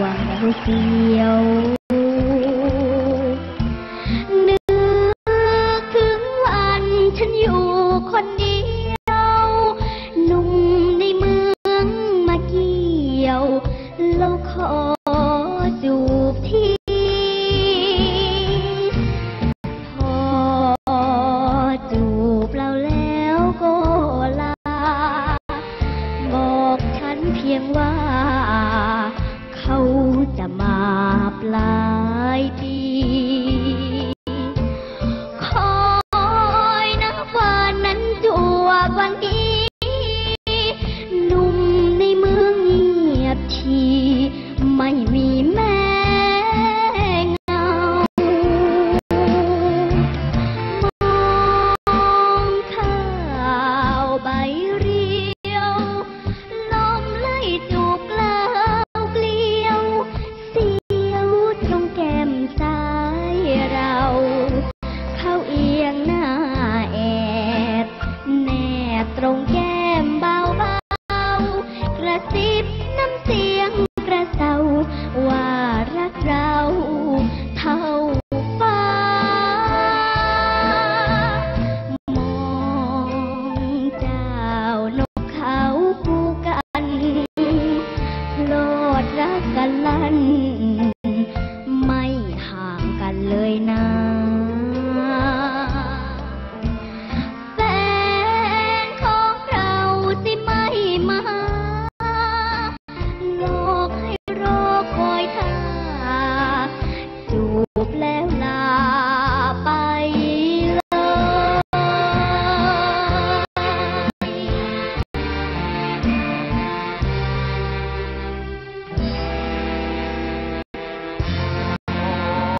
วงาวเสียวนึกถึงวันฉันอยู่คนเดียว รงแก้มเบาๆกระซิบน้ำเสียงกระเซาว่ารักเราเท่าฟ้ามองเจ้านกเขาคู่กันโลดรักกันลั่น